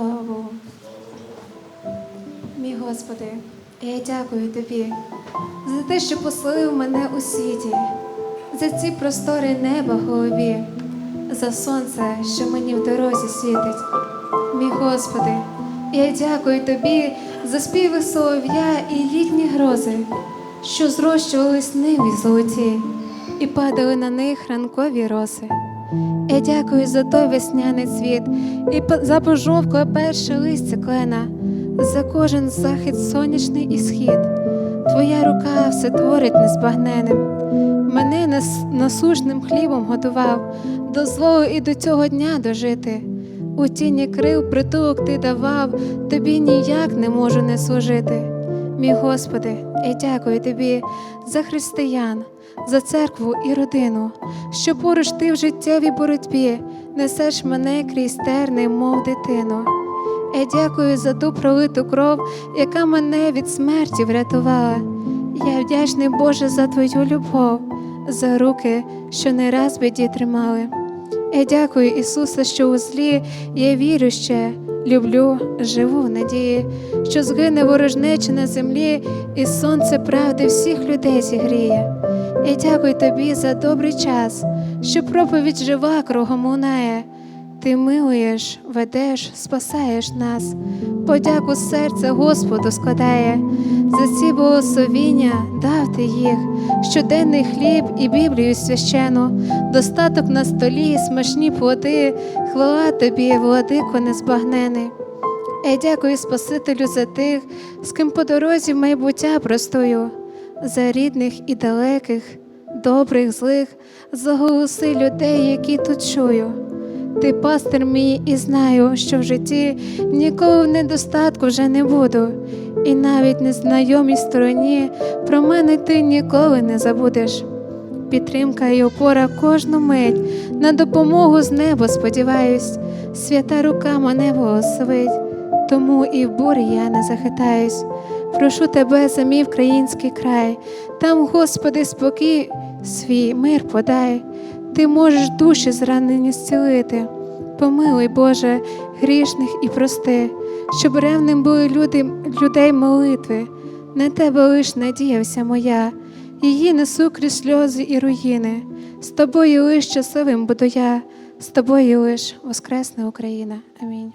Слава Богу. Мій Господи, я дякую Тобі за те, що поселив мене у світі, за ці простори неба голові, за сонце, що мені в дорозі світить. Мій Господи, я дякую Тобі за співи солов'я і літні грози, що зрощувались ниві золоті, і падали на них ранкові роси. Я дякую за той весняний цвіт і за пожовкле перше листя клена, за кожен захід сонячний і схід. Твоя рука все творить незбагненним. Мене нас- насушним хлібом годував, дозволив і до цього дня дожити. У тіні крил притулок ти давав, тобі ніяк не можу не служити. Мій Господи, я дякую тобі за християн, за церкву і родину, що поруч ти в життєвій боротьбі несеш мене крізь терни, мов дитину. Я дякую за ту пролиту кров, яка мене від смерті врятувала. Я вдячний Боже за твою любов, за руки, що не раз біді тримали. Я дякую, Ісусе, що у злі я вірю ще, люблю, живу в надії, що згине ворожнеча на землі, і сонце правди всіх людей зігріє. Я дякую тобі за добрий час, що проповідь жива кругом лунає. Ти милуєш, ведеш, спасаєш нас. Подяку серце Господу складає. За ці благословіння дав ти їх, щоденний хліб і Біблію священу, достаток на столі, смачні плоди, хвала тобі, владико незбагнений. Я дякую Спасителю за тих, з ким по дорозі майбуття простою, за рідних і далеких, добрих, злих, за голоси людей, які тут чую. Ти пастир мій і знаю, що в житті ніколи в недостатку вже не буду, і навіть незнайомій стороні про мене ти ніколи не забудеш. Підтримка і опора кожну мить, на допомогу з неба сподіваюсь, свята рука мене благословить, тому і в бурі я не захитаюсь. Прошу тебе за мій український край, там, Господи, спокій свій мир подай. Ти можеш душі зранені зцілити. Помилуй, Боже, грішних і прости, щоб ревним були люди, людей молитви. На тебе лиш надія вся моя, її несу крізь сльози і руїни. З тобою лиш щасливим буду я, з тобою лиш Воскресна Україна. Амінь.